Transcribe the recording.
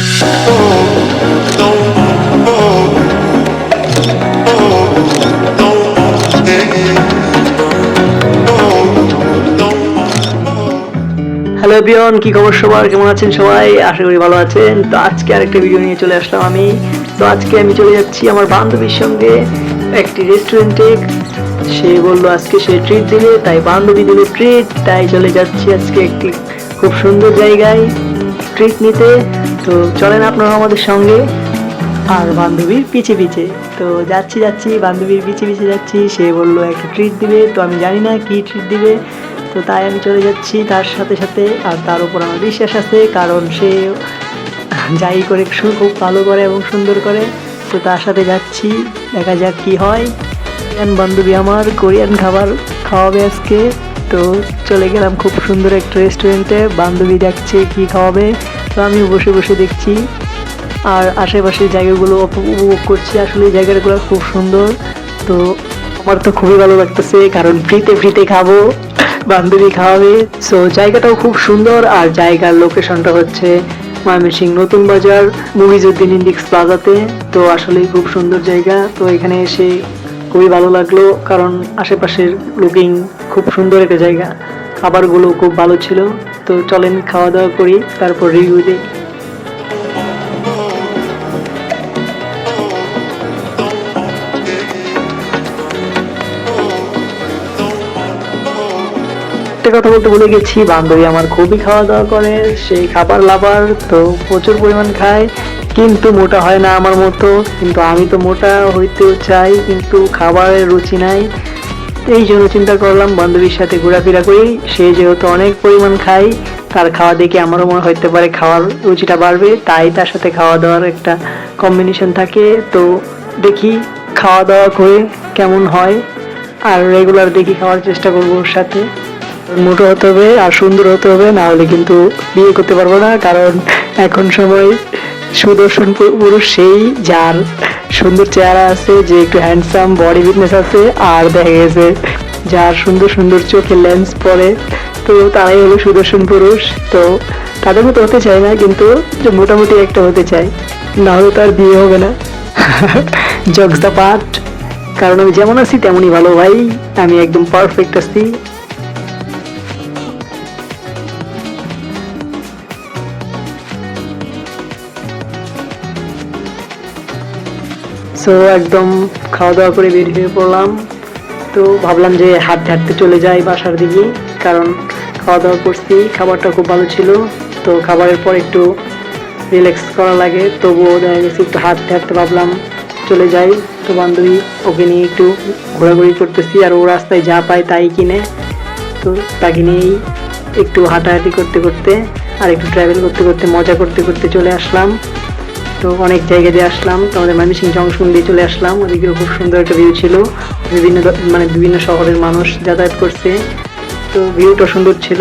Hello বিয়ন কি খবর সবার? কেমন আছেন সবাই? আশা করি ভালো আছেন। তো আজকে আরেকটা ভিডিও নিয়ে চলে আসলাম আমি। তো আজকে আমি চলে যাচ্ছি আমার বান্ধবীর সঙ্গে একটি রেস্টুরেন্টে সে বলল, আজকে সে ট্রিট দিলে তাই বান্ধবী দিলে ট্রিট তাই চলে যাচ্ছি আজকে একটি খুব সুন্দর জায়গায় ট্রিট নিতে। তো চলেন আপনারা আমাদের সঙ্গে। আর বান্ধবীর পিছে পিছে। তো যাচ্ছি যাচ্ছি, বান্ধবীর পিছে পিছে যাচ্ছি। সে বলল, একটা ট্রিট দিবে। তো আমি জানি না কি ট্রিট দিবে। তো তাই আমি চলে যাচ্ছি তার সাথে সাথে। আর তার উপর আমার বিশ্বাস আছে, কারণ সে যাই করে খুব ভালো করে এবং সুন্দর করে। তো তার সাথে যাচ্ছি, দেখা যাক কি হয়। কোরিয়ান বান্ধবী আমার, কোরিয়ান খাবার খাওয়াবে আজকে। তো চলে গেলাম খুব সুন্দর একটা রেস্টুরেন্টে বান্ধবী দেখছে কি খাওয়াবে। তো আমি বসে বসে দেখছি। আর আশেপাশের জায়গাগুলো উপ- উপভোগ করছি। আসলে এই জায়গাগুলো খুব সুন্দর। তো আমার তো খুবই ভালো লাগতেছে, কারণ ফ্রিতে ফ্রিতে খাব, বান্ধবী খাওয়াবে। সো জায়গাটাও খুব সুন্দর। আর জায়গার লোকেশনটা হচ্ছে ময়মনসিং নতুন বাজার মুভিজুদ্দিন ইন্ডিক্স প্লাজাতে তো আসলেই খুব সুন্দর জায়গা। তো এখানে এসে খুবই ভালো লাগল, কারণ আশেপাশের লুকিং খুব সুন্দর একটা জায়গা। খাবারগুলো খুব ভালো ছিল। তো চলেন খাওয়া দাওয়া করি, তারপর রিভিউ দিই। একটা কথা বলতে ভুলে গেছি, বান্ধবী আমার খুবই খাওয়া দাওয়া করে সেই খাবার লাভার, তো প্রচুর পরিমাণ খায়, কিন্তু মোটা হয় না আমার মতো, কিন্তু আমি তো মোটা হইতেও চাই, কিন্তু খাবারের রুচি নাই। এই জন্য চিন্তা করলাম বান্ধবীর সাথে ঘোরাফেরা করি। সে যেহেতু অনেক পরিমাণ খাই তার খাওয়া দেখে আমারও মনে হইতে পারে খাওয়ার রুচিটা বাড়বে। তাই তার সাথে খাওয়া দাওয়ার একটা কম্বিনেশন থাকে। তো দেখি খাওয়া দাওয়া করে কেমন হয়। আর রেগুলার দেখি খাওয়ার চেষ্টা করব ওর সাথে। মোটো হতে হবে আর সুন্দর হতে হবে, না হলে কিন্তু বিয়ে করতে পারব না। কারণ এখন সময় সুদর্শন পুরুষ সেই যার সুন্দর চেহারা আছে, যে একটু হ্যান্ডসাম বডি ফিটনেস আছে, আর দেখা গেছে যার সুন্দর সুন্দর চোখে লেন্স পরে। তো তারাই হলো সুদর্শন পুরুষ। তো তাদের মতো হতে চাই না, কিন্তু মোটামুটি একটা হতে চাই না হলে তো আর বিয়ে হবে না। জগস দ্য পার্ট কারণ আমি যেমন আছি তেমনই ভালো ভাই। আমি একদম পারফেক্ট আছি। সো একদম খাওয়া দাওয়া করে বের হয়ে পড়লাম। তো ভাবলাম যে হাঁটতে হাঁটতে চলে যাই বাসার দিকে, কারণ খাওয়া দাওয়া করছি, খাবারটা খুব ভালো ছিল। তো খাবারের পর একটু রিল্যাক্স করা লাগে, তবুও দেখা গেছে একটু হাঁটতে হাঁটতে ভাবলাম চলে যাই। তো বান্ধবী ওকে নিয়ে একটু ঘোরাঘুরি করতেছি, আর ও রাস্তায় যা পায় তাই কিনে। তো তাকে নিয়েই একটু হাঁটাহাঁটি করতে করতে, আর একটু ট্রাভেল করতে করতে, মজা করতে করতে চলে আসলাম। তো অনেক জায়গা দিয়ে আসলাম। তো আমাদের ময়মনসিং জংশন দিয়ে চলে আসলাম। ওদিকেও খুব সুন্দর একটা ভিউ ছিল। বিভিন্ন মানে বিভিন্ন শহরের মানুষ যাতায়াত করছে। তো ভিউটা সুন্দর ছিল।